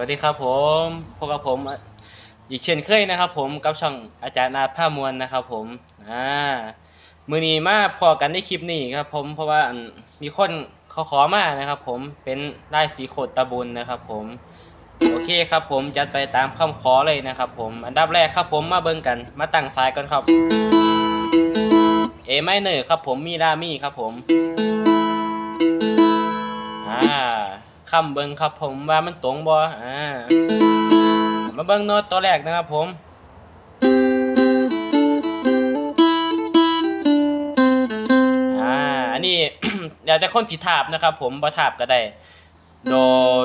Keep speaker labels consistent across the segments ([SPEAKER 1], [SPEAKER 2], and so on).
[SPEAKER 1] วัสดีครับผมพบกับผมอีกเช่นเคยนะครับ ผมกับช่องอาจารย์อาภามวลนะครับ ผมอ่ามือนี้มาพอกันในคลิปนี้ครับ ผมเพราะว่ามีคนเขาขอมานะครับ ผมเป็นลายสีโคตรตะบุญนะครับ ผมโอเคครับ ผมจัดไปตามคำขอเลยนะครับ ผมอันดับแรกครับ ผมมาเบิ่งกันมาตั้งสายก่อนครับเอไมเนอร์ครับ ผมมีรามีครับ ผมอ่า คำเบิ้งครับ ผมว่ามันตรงบ่อ่ามาเบิ้งโน้ตตัวแรกนะครับผมอ่าอันนี้เดี๋ยวจะคนสิทาบนะครับ ผมบ่ทาบก็ได้โด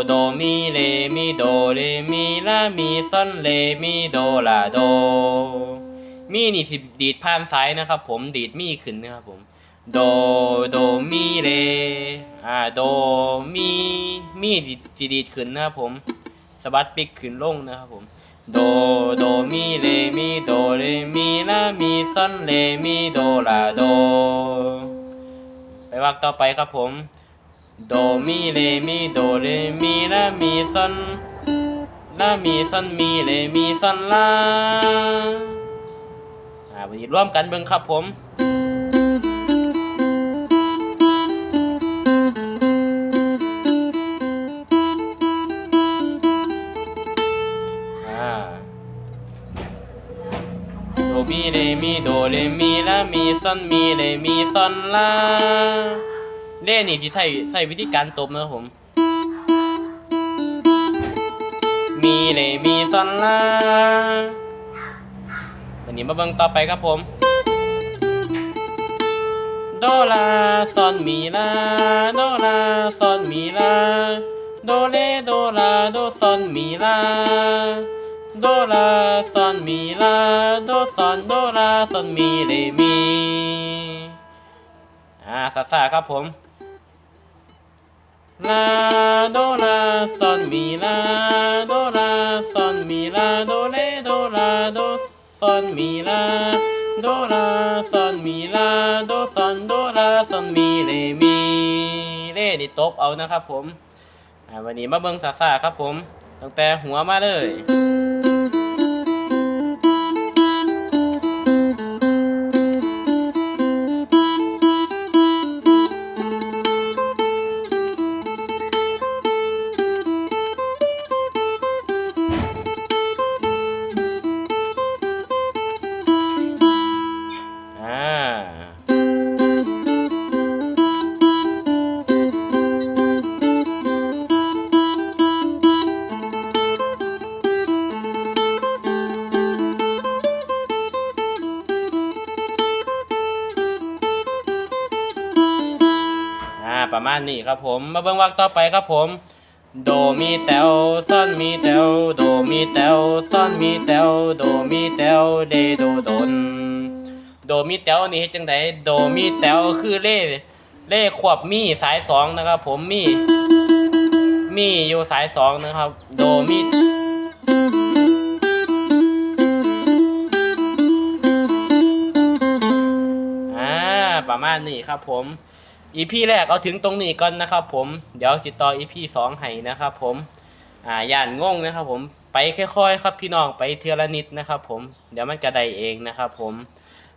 [SPEAKER 1] โดมีเลมีโดเลมีลามีซอนเลมีโดลาโด มีนี่สิดีดผ่านซ้ายนะครับ ผมดีดมีขึ้นนะครับผมโดโดมีเลอ่าโดมี มีดีดีดขึ้นนะครับผมสะบัดปิกขึ้นลงนะครับผมโดโดมีเลมีโดเลมีลามีซอนเลมีโดลาโด ไปวักต่อไปครับผมโดมีเลมีโดเลมีลามีซอนลามีซอนมีเลมีซอนลาอ่าวันนี้ร่วมกันเบิ่งครับผม เรมีโดเรมีลามีซอนมีเรมีซอนลาเล่นี่ที่ไทยใส่วิธีการตบนะครับผม มีเรมีซอนลาวันนี้มาเบิ่งต่อไปครับผม โดลาซอนมีลาโดลาซอนมีลาโดเลโดลาโดซอนมีลา โดลาซอนมีลาโดซอนโดลาซอนมีเลมีอ่าซาซาครับผมลาโดลาซอนมีลาโดลาซอนมีลาโดเลโดลาโดซอนมีลาโดลาซอนมีลาโดซอนโดลาซอนมีเลมีเลนี่ตบเอานะครับผมวันนี้มาเบิ่งซาซาครับผมตั้งแต่หัวมาเลย ประมาณนี้ครับผม มาเบิ่งวักต่อไปครับผม โดมีแตวซ่อนมีแตวโดมีแตวซ่อนมีแตวโดมีแตวเดโดดนโดมีแตวนี่เฮ็ดจังไดโดมีแตวคือเล่เล่ควบมีสายสองนะครับ ผมมีมีอยู่สายสองนะครับ โดมีอ่าประมาณนี้ครับผม อีพีแรกเอาถึงตรงนี้ก่อนนะครับผมเดี๋ยวสิต่ออีพีสองให้นะครับผมอ่าย่านงงนะครับผมไปค่อยๆครับพี่น้องไปเทือละนิดนะครับ ผมเดี๋ยวมันจะได้เองนะครับผม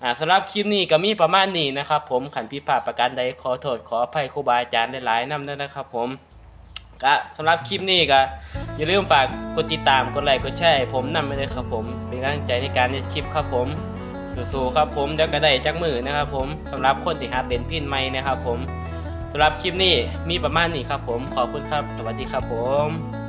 [SPEAKER 1] อ่าสำหรับคลิปนี้ก็มีประมาณนี้นะครับ ผมขันพิพาทประการใดขอโทษขออภัยครูบาอาจารย์หลายๆนำด้วยนะครับ ผมก็สำหรับคลิปนี้ก็อย่าลืมฝากกดติดตามกดไลค์กดแชร์ผมนำไปเลยครับผมเป็นกำลังใจในการเล่นคลิปครับผม สู้ๆครับผมเดี๋ยวก็ได้จักมือนะครับผมสำหรับคนที่หัดเด่นพินใหม่นะครับผมสำหรับคลิปนี้มีประมาณนี้ครับผมขอบคุณครับ สวัสดีครับผม